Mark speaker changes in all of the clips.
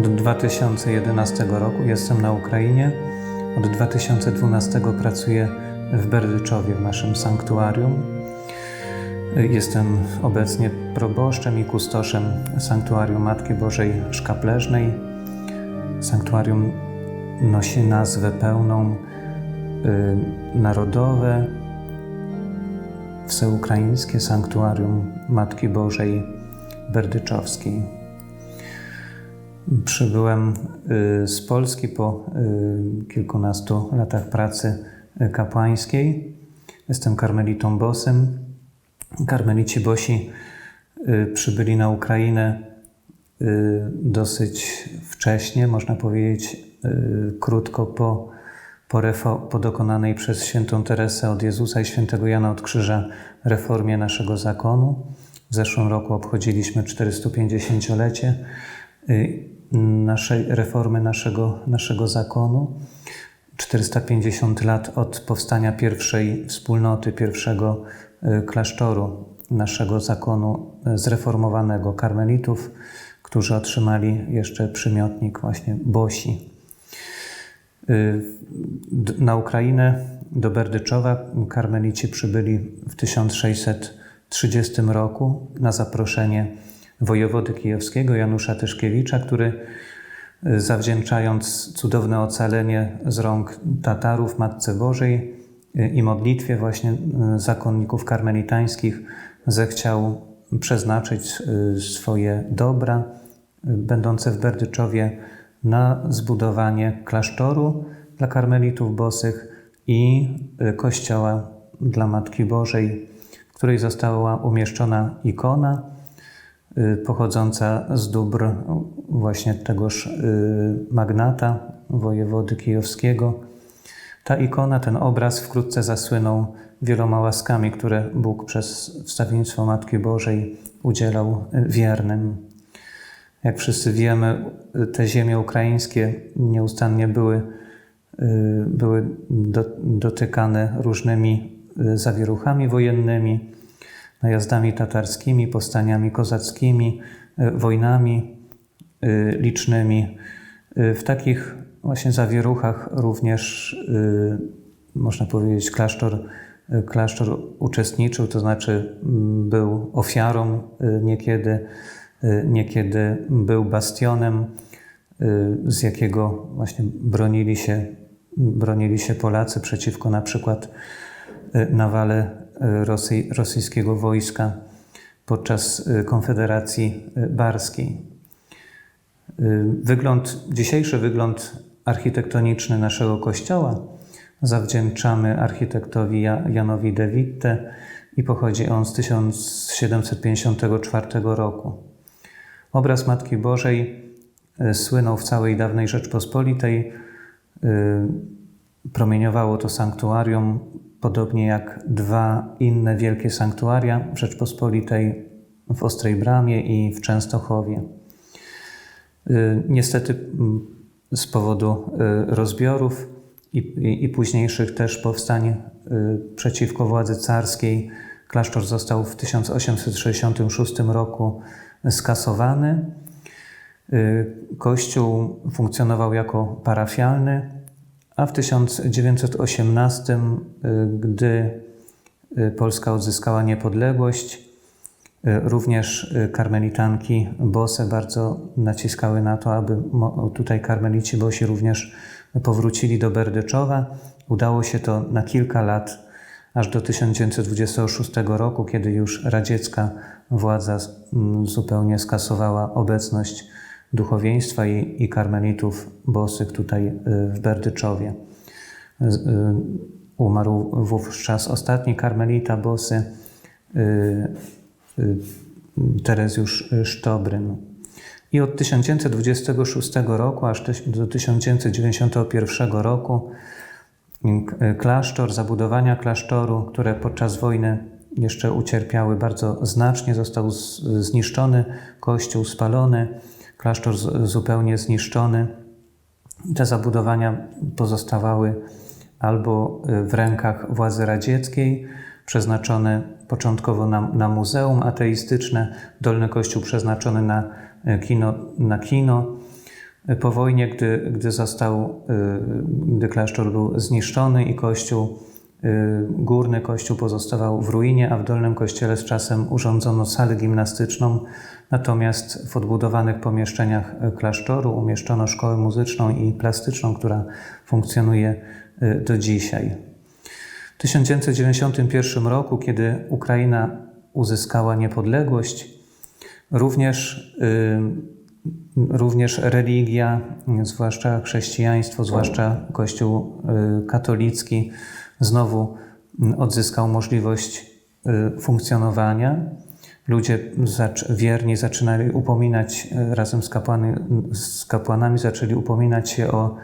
Speaker 1: Od 2011 roku jestem na Ukrainie. Od 2012 pracuję w Berdyczowie, w naszym sanktuarium. Jestem obecnie proboszczem i kustoszem Sanktuarium Matki Bożej Szkapleżnej. Sanktuarium nosi nazwę pełną y, Narodowe Wseukraińskie Sanktuarium Matki Bożej Berdyczowskiej. Przybyłem y, z Polski po y, kilkunastu latach pracy y, kapłańskiej. Jestem karmelitą bosem. Karmelici bosi przybyli na Ukrainę dosyć wcześnie, można powiedzieć krótko po, po, refo- po dokonanej przez świętą Teresę od Jezusa i świętego Jana od Krzyża reformie naszego zakonu. W zeszłym roku obchodziliśmy 450-lecie y, naszej reformy naszego, naszego zakonu. 450 lat od powstania pierwszej wspólnoty, pierwszego y, klasztoru naszego zakonu y, zreformowanego karmelitów, którzy otrzymali jeszcze przymiotnik właśnie Bosi. Y, Na Ukrainę do Berdyczowa karmelici przybyli w 1630 roku na zaproszenie wojewody kijowskiego Janusza Tyszkiewicza, który y, zawdzięczając cudowne ocalenie z rąk Tatarów Matce Bożej y, i modlitwie właśnie y, zakonników karmelitańskich zechciał przeznaczyć swoje dobra będące w Berdyczowie na zbudowanie klasztoru dla karmelitów bosych i kościoła dla Matki Bożej, w której została umieszczona ikona pochodząca z dóbr właśnie tegoż y, magnata, wojewody kijowskiego. Ta ikona, ten obraz wkrótce zasłynął wieloma łaskami, które Bóg przez wstawiennictwo Matki Bożej udzielał y, wiernym. Jak wszyscy wiemy, y, te ziemie ukraińskie nieustannie były, y, były do, dotykane różnymi y, zawieruchami wojennymi, najazdami tatarskimi, powstaniami kozackimi, y, wojnami y, licznymi. Y, W takich właśnie zawieruchach również, można powiedzieć, klasztor, klasztor uczestniczył, to znaczy mm, był ofiarą niekiedy, niekiedy był bastionem, z jakiego właśnie bronili się, bronili się Polacy przeciwko na przykład nawale Rosy, rosyjskiego wojska podczas y, Konfederacji y, Barskiej. Wygląd, dzisiejszy wygląd architektoniczny naszego kościoła zawdzięczamy architektowi Ja- Janowi de Witte i pochodzi on z 1754 roku. Obraz Matki Bożej słynął w całej dawnej Rzeczpospolitej. Promieniowało to sanktuarium, podobnie jak dwa inne wielkie sanktuaria w Rzeczpospolitej w Ostrej Bramie i w Częstochowie. Y, Niestety mm, z powodu y, rozbiorów i, i, i późniejszych też powstań y, przeciwko władzy carskiej klasztor został w 1866 roku skasowany. Kościół funkcjonował jako parafialny, a w 1918, y, gdy y, Polska odzyskała niepodległość, y, również karmelitanki bose bardzo naciskały na to, aby tutaj karmelici bosi również powrócili do Berdyczowa. Udało się to na kilka lat, aż do 1926 roku, kiedy już radziecka władza mm, zupełnie skasowała obecność duchowieństwa i, i karmelitów bosych tutaj y, w Berdyczowie. Y, Umarł wówczas ostatni karmelita bosy, y, Terezjusz Sztobryn. I od 1926 roku aż do 1991 roku klasztor, zabudowania klasztoru, które podczas wojny jeszcze ucierpiały bardzo znacznie, został zniszczony, kościół spalony, klasztor zupełnie zniszczony. Te zabudowania pozostawały albo y, w rękach władzy radzieckiej, przeznaczone początkowo na, na muzeum ateistyczne, Dolny Kościół przeznaczony na y, kino, na kino Po wojnie, gdy, gdy został, gdy klasztor był zniszczony i kościół, górny kościół pozostawał w ruinie, a w dolnym kościele z czasem urządzono salę gimnastyczną, natomiast w odbudowanych pomieszczeniach klasztoru umieszczono szkołę muzyczną i plastyczną, która funkcjonuje do dzisiaj. W 1991 roku, kiedy Ukraina uzyskała niepodległość, również, również religia, zwłaszcza chrześcijaństwo, zwłaszcza Kościół katolicki, znowu odzyskał możliwość funkcjonowania. Ludzie wierni zaczynali upominać razem z, kapłany, z kapłanami, zaczęli upominać się o,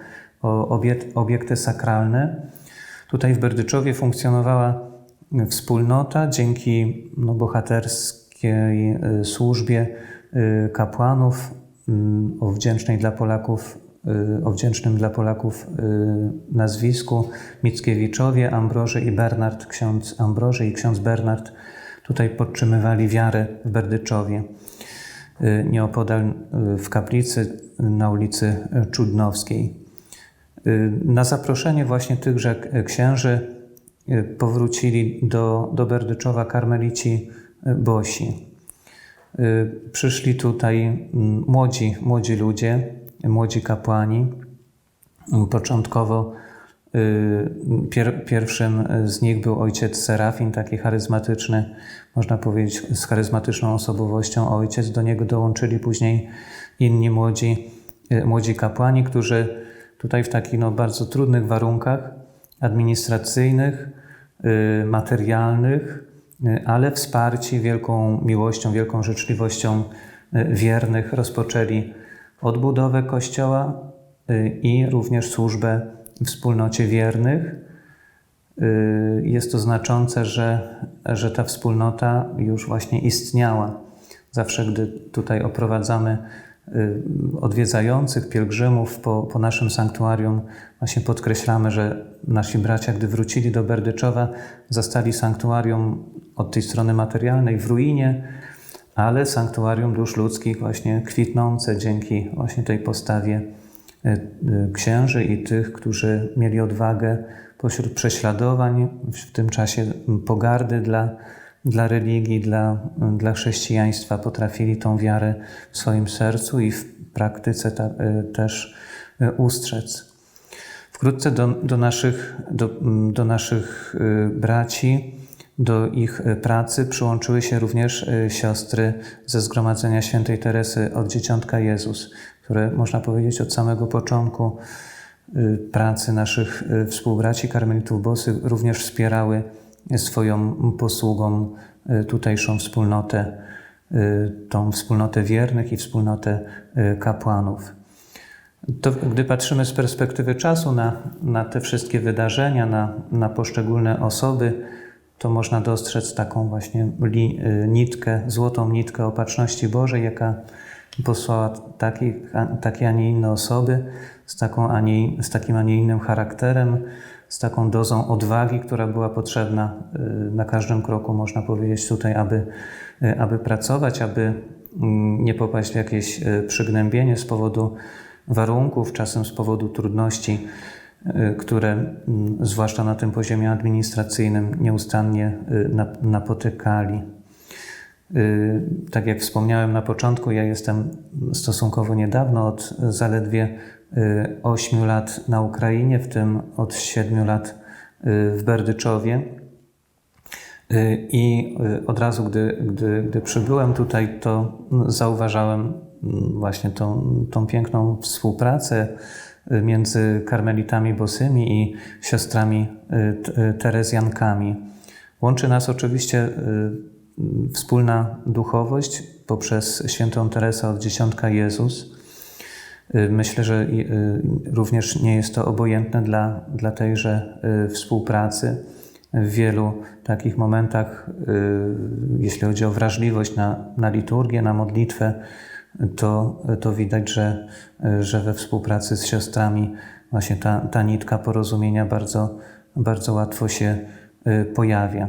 Speaker 1: o obiekty sakralne. Tutaj w Berdyczowie funkcjonowała wspólnota dzięki no, bohaterskiej służbie kapłanów o wdzięcznej dla Polaków, o wdzięcznym dla Polaków nazwisku Mickiewiczowie, Ambroży i Bernard, ksiądz Ambroży i ksiądz Bernard tutaj podtrzymywali wiarę w Berdyczowie. Nieopodal w kaplicy na ulicy Czudnowskiej. Na zaproszenie właśnie tychże księży powrócili do, do Berdyczowa karmelici Bosi. Przyszli tutaj młodzi, młodzi ludzie, młodzi kapłani. Początkowo pier, pierwszym z nich był ojciec Serafin, taki charyzmatyczny, można powiedzieć, z charyzmatyczną osobowością ojciec. Do niego dołączyli później inni młodzi, młodzi kapłani, którzy tutaj w takich no, bardzo trudnych warunkach administracyjnych, materialnych, ale wsparci wielką miłością, wielką życzliwością wiernych rozpoczęli odbudowę Kościoła i również służbę wspólnocie wiernych. Jest to znaczące, że, że ta wspólnota już właśnie istniała. Zawsze, gdy tutaj oprowadzamy odwiedzających, pielgrzymów po, po naszym sanktuarium, właśnie podkreślamy, że nasi bracia, gdy wrócili do Berdyczowa, zastali sanktuarium od tej strony materialnej w ruinie, ale sanktuarium dusz ludzkich właśnie kwitnące dzięki właśnie tej postawie księży i tych, którzy mieli odwagę pośród prześladowań, w tym czasie pogardy dla, dla religii, dla, dla chrześcijaństwa, potrafili tą wiarę w swoim sercu i w praktyce ta, też ustrzec. Wkrótce do, do, naszych, do, do naszych braci, do ich pracy przyłączyły się również siostry ze Zgromadzenia Świętej Teresy od Dzieciątka Jezus, które można powiedzieć od samego początku pracy naszych współbraci karmelitów bosych również wspierały swoją posługą tutejszą wspólnotę, tą wspólnotę wiernych i wspólnotę kapłanów. To, gdy patrzymy z perspektywy czasu na, na te wszystkie wydarzenia, na, na poszczególne osoby, to można dostrzec taką właśnie li, nitkę, złotą nitkę opatrzności Bożej, jaka posłała taki, takie, a nie inne osoby z, taką, a nie, z takim, a nie innym charakterem, z taką dozą odwagi, która była potrzebna na każdym kroku, można powiedzieć, tutaj, aby, aby pracować, aby nie popaść w jakieś przygnębienie z powodu warunków, czasem z powodu trudności, które zwłaszcza na tym poziomie administracyjnym nieustannie napotykali. Tak jak wspomniałem na początku, ja jestem stosunkowo niedawno, od zaledwie 8 lat na Ukrainie, w tym od 7 lat w Berdyczowie. I od razu, gdy, gdy, gdy przybyłem tutaj, to zauważałem właśnie tą, tą piękną współpracę między karmelitami bosymi i siostrami terezjankami. Łączy nas oczywiście wspólna duchowość poprzez świętą Teresę od Dziesiątka Jezus. Myślę, że również nie jest to obojętne dla, dla tejże współpracy. W wielu takich momentach, jeśli chodzi o wrażliwość na, na liturgię, na modlitwę, to, to widać, że, że we współpracy z siostrami właśnie ta, ta nitka porozumienia bardzo, bardzo łatwo się pojawia.